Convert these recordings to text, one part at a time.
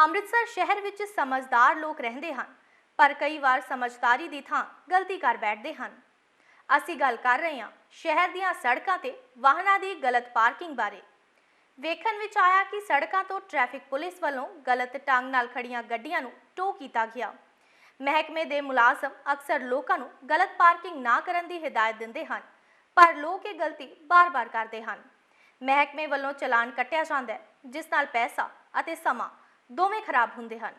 ਅੰਮ੍ਰਿਤਸਰ ਸ਼ਹਿਰ ਵਿੱਚ ਸਮਝਦਾਰ ਲੋਕ ਰਹਿੰਦੇ ਹਨ, ਪਰ ਕਈ ਵਾਰ ਸਮਝਦਾਰੀ ਦੀ ਥਾਂ ਗਲਤੀ ਕਰ ਬੈਠਦੇ ਹਨ। ਅਸੀਂ ਗੱਲ ਕਰ ਰਹੇ ਹਾਂ ਸ਼ਹਿਰ ਦੀਆਂ ਸੜਕਾਂ ਤੇ ਵਾਹਨਾਂ ਦੀ ਗਲਤ ਪਾਰਕਿੰਗ ਬਾਰੇ। ਵੇਖਣ ਵਿੱਚ ਆਇਆ ਕਿ ਸੜਕਾਂ ਤੋਂ ਟ੍ਰੈਫਿਕ ਪੁਲਿਸ ਵੱਲੋਂ ਗਲਤ ਢੰਗ ਨਾਲ ਖੜੀਆਂ ਗੱਡੀਆਂ ਨੂੰ ਟੋ ਕੀਤਾ ਗਿਆ। ਮਹਿਕਮੇ ਦੇ ਮੁਲਾਜ਼ਮ ਅਕਸਰ ਲੋਕਾਂ ਨੂੰ ਗਲਤ ਪਾਰਕਿੰਗ ਨਾ ਕਰਨ ਦੀ ਹਦਾਇਤ ਦਿੰਦੇ ਹਨ, ਪਰ ਲੋਕ ਇਹ ਗਲਤੀ ਬਾਰ-ਬਾਰ ਕਰਦੇ ਹਨ। ਮਹਿਕਮੇ ਵੱਲੋਂ ਚਲਾਨ ਕੱਟਿਆ ਜਾਂਦਾ ਹੈ, ਜਿਸ ਨਾਲ ਪੈਸਾ ਅਤੇ ਸਮਾਂ ਦੋਵੇਂ ਖਰਾਬ ਹੁੰਦੇ ਹਨ।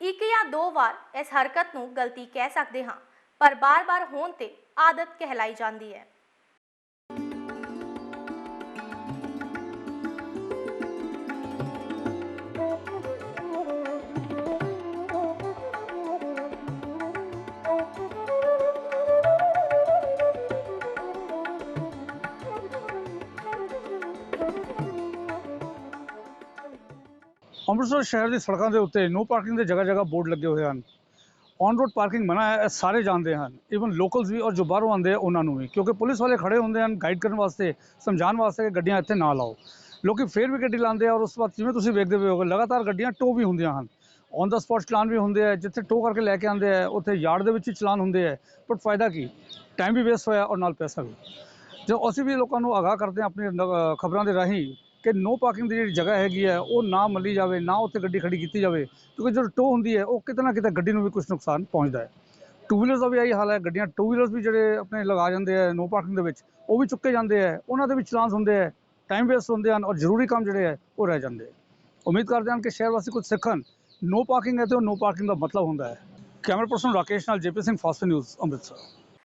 ਇੱਕ ਜਾਂ ਦੋ ਵਾਰ ਇਸ ਹਰਕਤ ਨੂੰ ਗਲਤੀ ਕਹਿ ਸਕਦੇ ਹਾਂ, ਪਰ ਬਾਰ-ਬਾਰ ਹੋਣ ਤੇ ਆਦਤ ਕਹਿਲਾਈ ਜਾਂਦੀ ਹੈ। ਅੰਮ੍ਰਿਤਸਰ ਸ਼ਹਿਰ ਦੀ ਸੜਕਾਂ ਦੇ ਉੱਤੇ ਨੋ ਪਾਰਕਿੰਗ ਦੇ ਜਗ੍ਹਾ ਜਗ੍ਹਾ ਬੋਰਡ ਲੱਗੇ ਹੋਏ ਹਨ। ਔਨ ਰੋਡ ਪਾਰਕਿੰਗ ਮਨਾ ਹੈ, ਇਹ ਸਾਰੇ ਜਾਣਦੇ ਹਨ। ਇਵਨ ਲੋਕਲਸ ਵੀ ਔਰ ਜੋ ਬਾਹਰੋਂ ਆਉਂਦੇ ਆ, ਉਹਨਾਂ ਨੂੰ ਵੀ। ਕਿਉਂਕਿ ਪੁਲਿਸ ਵਾਲੇ ਖੜੇ ਹੁੰਦੇ ਹਨ ਗਾਈਡ ਕਰਨ ਵਾਸਤੇ, ਸਮਝਾਉਣ ਵਾਸਤੇ ਕਿ ਗੱਡੀਆਂ ਇੱਥੇ ਨਾ ਲਾਓ। ਲੋਕੀ ਫੇਰ ਵੀ ਗੱਡੀ ਲਾਉਂਦੇ ਆ ਔਰ ਉਸ ਤੋਂ ਬਾਅਦ ਜਿਵੇਂ ਤੁਸੀਂ ਵੇਖਦੇ ਪਏ ਹੋਗੇ, ਲਗਾਤਾਰ ਗੱਡੀਆਂ ਟੋ ਵੀ ਹੁੰਦੀਆਂ ਹਨ। ਔਨ ਦਾ ਸਪੌਟ ਚਲਾਨ ਵੀ ਹੁੰਦੇ ਆ, ਜਿੱਥੇ ਟੋ ਕਰਕੇ ਲੈ ਕੇ ਆਉਂਦੇ ਆ, ਉੱਥੇ ਯਾਰਡ ਦੇ ਵਿੱਚ ਹੀ ਚਲਾਨ ਹੁੰਦੇ ਆ। ਪਰ ਫਾਇਦਾ ਕੀ? ਟਾਈਮ ਵੀ ਵੇਸਟ ਹੋਇਆ ਔਰ ਨਾਲ ਪੈਸਾ ਵੀ। ਜੋ ਅਸੀਂ ਵੀ ਲੋਕਾਂ ਨੂੰ ਆਗਾਹ ਕਰਦੇ ਹਾਂ, ਆਪਣੀ ਖਬਰਾਂ ਦੇ ਰਾਹੀਂ ਕਿ ਨੋ ਪਾਰਕਿੰਗ ਦੀ ਜਿਹੜੀ ਜਗ੍ਹਾ ਹੈਗੀ ਹੈ, ਉਹ ਨਾ ਮੱਲੀ ਜਾਵੇ, ਨਾ ਉੱਥੇ ਗੱਡੀ ਖੜੀ ਕੀਤੀ ਜਾਵੇ, ਕਿਉਂਕਿ ਜਦੋਂ ਟੋ ਹੁੰਦੀ ਹੈ, ਉਹ ਕਿਤੇ ਨਾ ਕਿਤੇ ਗੱਡੀ ਨੂੰ ਵੀ ਕੁਝ ਨੁਕਸਾਨ ਪਹੁੰਚਦਾ ਹੈ। ਟੂ ਵੀਲਰਸ ਦਾ ਵੀ ਇਹੀ ਹਾਲ ਹੈ, ਗੱਡੀਆਂ ਟੂ ਵੀਲਰਸ ਵੀ ਜਿਹੜੇ ਆਪਣੇ ਲਗਾ ਜਾਂਦੇ ਆ ਨੋ ਪਾਰਕਿੰਗ ਦੇ ਵਿੱਚ, ਉਹ ਵੀ ਚੁੱਕੇ ਜਾਂਦੇ ਆ ਉਹਨਾਂ ਦੇ ਵੀ ਚਲਾਨ ਹੁੰਦੇ ਆ ਟਾਈਮ ਵੇਸਟ ਹੁੰਦੇ ਹਨ ਔਰ ਜ਼ਰੂਰੀ ਕੰਮ ਜਿਹੜੇ ਹੈ, ਉਹ ਰਹਿ ਜਾਂਦੇ ਆ ਉਮੀਦ ਕਰਦੇ ਹਾਂ ਕਿ ਸ਼ਹਿਰ ਵਾਸੀ ਕੁਝ ਸਿੱਖਣ ਨੋ ਪਾਰਕਿੰਗ ਹੈ ਤੇ ਉਹ ਨੋ ਪਾਰਕਿੰਗ ਦਾ ਮਤਲਬ ਹੁੰਦਾ ਹੈ। ਕੈਮਰਾ ਪਰਸਨ ਰਾਕੇਸ਼ ਨਾਲ JP Singh, fast news, Amritsar.